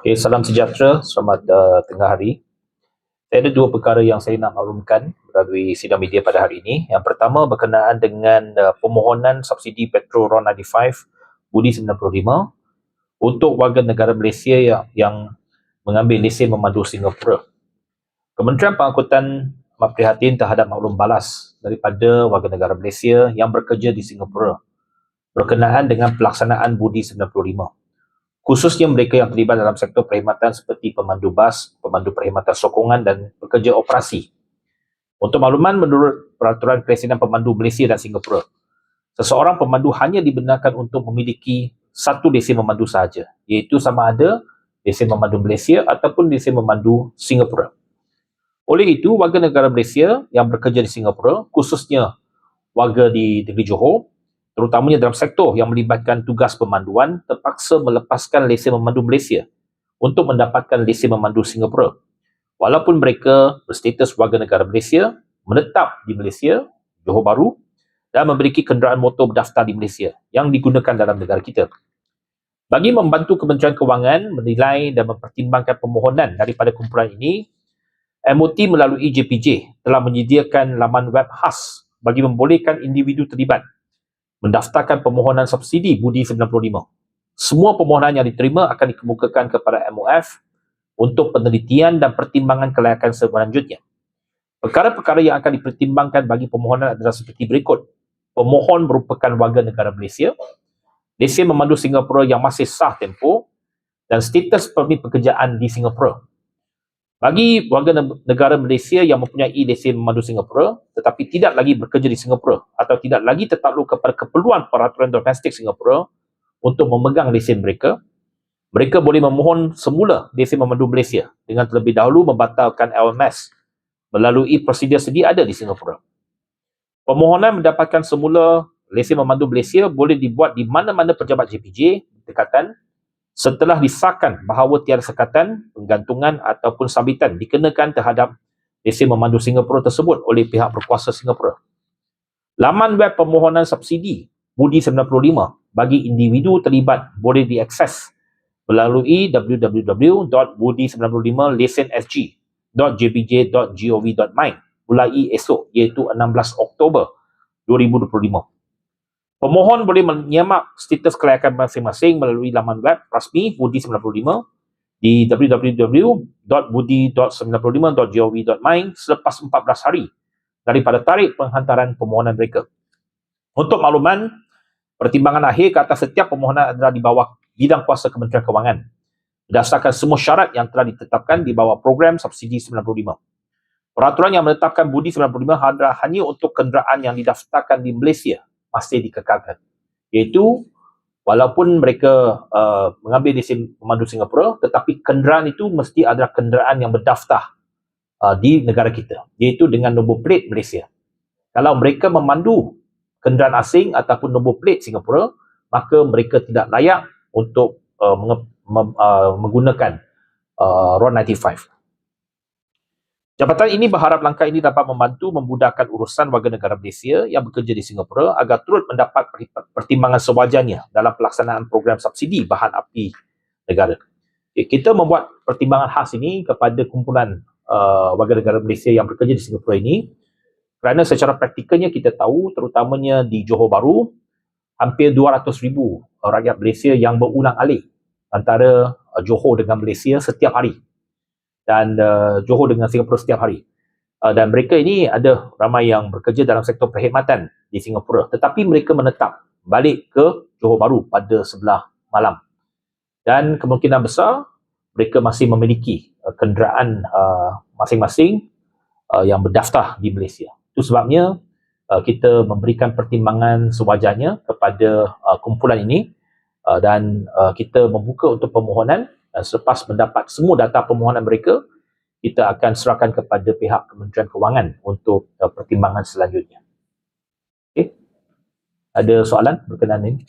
Okay, salam sejahtera, selamat uh, tengah hari. Saya ada dua perkara yang saya nak maklumkan melalui sidang media pada hari ini. Yang pertama berkenaan dengan uh, permohonan subsidi petrol RON 95 Budi 95 untuk warga negara Malaysia yang, yang mengambil lesen memandu Singapura. Kementerian Pengangkutan amat prihatin terhadap maklum balas daripada warga negara Malaysia yang bekerja di Singapura berkenaan dengan pelaksanaan Budi 95 khususnya mereka yang terlibat dalam sektor perkhidmatan seperti pemandu bas, pemandu perkhidmatan sokongan dan pekerja operasi. Untuk makluman menurut peraturan Presiden Pemandu Malaysia dan Singapura, seseorang pemandu hanya dibenarkan untuk memiliki satu lesen memandu sahaja, iaitu sama ada lesen memandu Malaysia ataupun lesen memandu Singapura. Oleh itu, warga negara Malaysia yang bekerja di Singapura, khususnya warga di negeri Johor, terutamanya dalam sektor yang melibatkan tugas pemanduan terpaksa melepaskan lesen memandu Malaysia untuk mendapatkan lesen memandu Singapura. Walaupun mereka berstatus warga negara Malaysia, menetap di Malaysia, Johor Bahru dan memiliki kenderaan motor berdaftar di Malaysia yang digunakan dalam negara kita. Bagi membantu Kementerian Kewangan menilai dan mempertimbangkan permohonan daripada kumpulan ini, MOT melalui JPJ telah menyediakan laman web khas bagi membolehkan individu terlibat mendaftarkan permohonan subsidi Budi 95. Semua permohonan yang diterima akan dikemukakan kepada MOF untuk penelitian dan pertimbangan kelayakan selanjutnya. Perkara-perkara yang akan dipertimbangkan bagi permohonan adalah seperti berikut. Pemohon merupakan warga negara Malaysia, lesen memandu Singapura yang masih sah tempoh dan status permit pekerjaan di Singapura. Bagi warga negara Malaysia yang mempunyai lesen memandu Singapura tetapi tidak lagi bekerja di Singapura atau tidak lagi tertakluk kepada keperluan peraturan domestik Singapura untuk memegang lesen mereka, mereka boleh memohon semula lesen memandu Malaysia dengan terlebih dahulu membatalkan LMS melalui prosedur sedia ada di Singapura. Permohonan mendapatkan semula lesen memandu Malaysia boleh dibuat di mana-mana pejabat JPJ dekatan setelah disahkan bahawa tiada sekatan, penggantungan ataupun sambitan dikenakan terhadap lesen memandu Singapura tersebut oleh pihak berkuasa Singapura. Laman web permohonan subsidi Budi 95 bagi individu terlibat boleh diakses melalui www.budi95lesensg.jpj.gov.my mulai esok iaitu 16 Oktober 2025. Pemohon boleh menyemak status kelayakan masing-masing melalui laman web rasmi Budi 95 di www.budi.95.gov.my selepas 14 hari daripada tarikh penghantaran permohonan mereka. Untuk makluman, pertimbangan akhir ke atas setiap permohonan adalah di bawah bidang kuasa Kementerian Kewangan berdasarkan semua syarat yang telah ditetapkan di bawah program subsidi 95. Peraturan yang menetapkan Budi 95 adalah hanya untuk kenderaan yang didaftarkan di Malaysia masih dikekalkan. Iaitu walaupun mereka uh, mengambil lesen pemandu Singapura tetapi kenderaan itu mesti adalah kenderaan yang berdaftar uh, di negara kita iaitu dengan nombor plate Malaysia. Kalau mereka memandu kenderaan asing ataupun nombor plate Singapura maka mereka tidak layak untuk uh, menge- mem- uh, menggunakan uh, RON 95. Jabatan ini berharap langkah ini dapat membantu memudahkan urusan warga negara Malaysia yang bekerja di Singapura agar turut mendapat pertimbangan sewajarnya dalam pelaksanaan program subsidi bahan api negara. Kita membuat pertimbangan khas ini kepada kumpulan uh, warga negara Malaysia yang bekerja di Singapura ini kerana secara praktikalnya kita tahu terutamanya di Johor Bahru hampir 200 ribu rakyat Malaysia yang berulang alik antara uh, Johor dengan Malaysia setiap hari dan uh, Johor dengan Singapura setiap hari. Uh, dan mereka ini ada ramai yang bekerja dalam sektor perkhidmatan di Singapura tetapi mereka menetap balik ke Johor Bahru pada sebelah malam. Dan kemungkinan besar mereka masih memiliki uh, kenderaan uh, masing-masing uh, yang berdaftar di Malaysia. Itu sebabnya uh, kita memberikan pertimbangan sewajarnya kepada uh, kumpulan ini uh, dan uh, kita membuka untuk permohonan selepas mendapat semua data permohonan mereka, kita akan serahkan kepada pihak Kementerian Kewangan untuk uh, pertimbangan selanjutnya. Okay. Ada soalan berkenaan ini?